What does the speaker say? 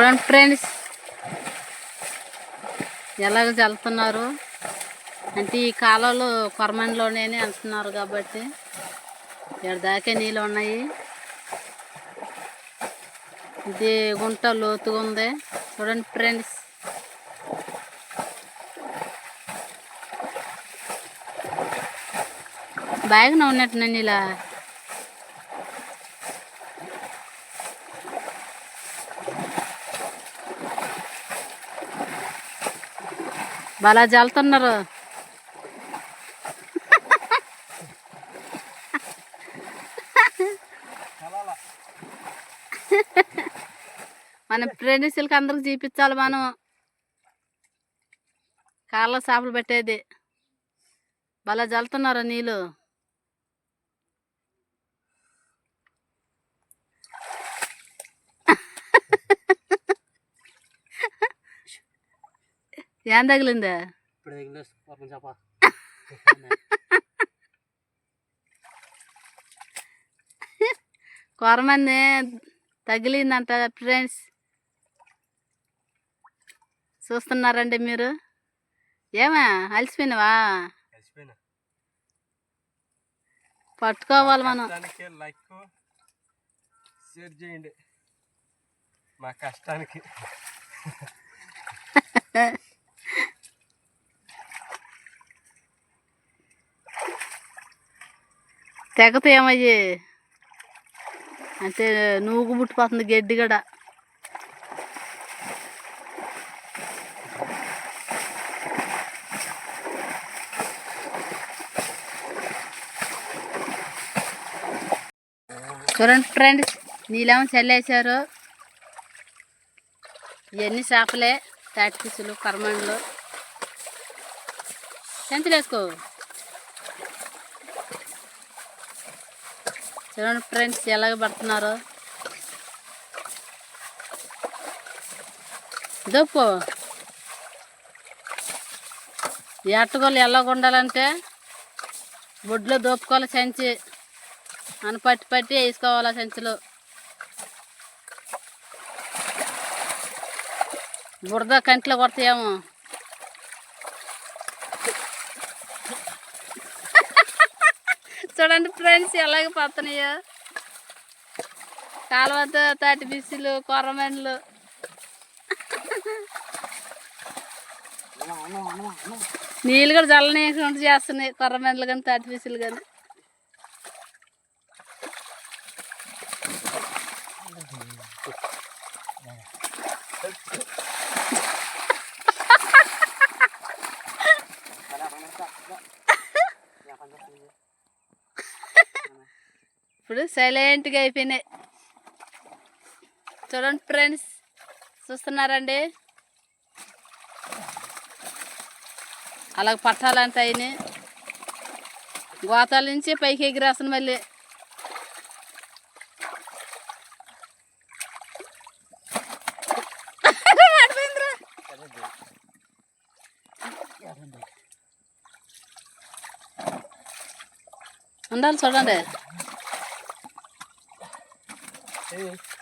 చూడండి ఫ్రెండ్స్. ఎలాగ చల్లుతున్నారు? అంటే ఈ కాలంలో కొరమన్లోనే అంటున్నారు కాబట్టి ఇక్కడ దాకే నీళ్ళు ఉన్నాయి. ఇది గుంట లోతుగా ఉంది. చూడండి ఫ్రెండ్స్. బాగానే ఉన్నట్టునండి ఇలా బాగా చల్లుతున్నారు మన ఫ్రెండ్స్లకి అందరికి చూపించాలి మనం. కాళ్ళ చేపలు పెట్టేది. బాగా జల్తున్నారు నీళ్ళు. ఏం తగిలిందా? ఇప్పుడు తగిలిందో. చేప. కొరమంది తగిలిందంట ఫ్రెండ్స్. చూస్తున్నారండి మీరు. ఏమా అలసిపోయినావా? పట్టుకోవాలి మనం. షేర్ చేయండి. మా కష్టానికి. తెగత ఏమయ్యి? అంటే నూగు పుట్టిపోతుంది గడ్డి కూడా. చూడండి ఫ్రెండ్స్ నీలేమో చల్లేశారు. ఇవన్నీ చేపలే తాటిపిసులు పిసులు కరమండలు చెంచులు చూడండి ఫ్రెండ్స్ ఎలాగ పడుతున్నారు. దొప్పు ఈ ఎలాగ ఉండాలంటే బొడ్లో దోపుకోవాలి సంచి. అని పట్టి పట్టి వేసుకోవాలి సంచిలో. బురద కంట్లో కొడతాయేమో. చూడండి ఫ్రెండ్స్ ఎలాగ పడుతున్నాయో కాలువతో తాటి బిస్సులు కొర్రమన్లు నీళ్ళు కూడా చల్లనీయకుండా చేస్తున్నాయి కొర్రమన్లు కానీ తాటి బిస్సులు కానీ. ఇప్పుడు సైలెంట్గా అయిపోయినాయి. చూడండి ఫ్రెండ్స్ చూస్తున్నారండి? అలాగ పట్టాలంటే అయిన గోతాల నుంచి పైకి ఎగిరేస్తాను మళ్ళీ. ఉండాలి చూడండి. too.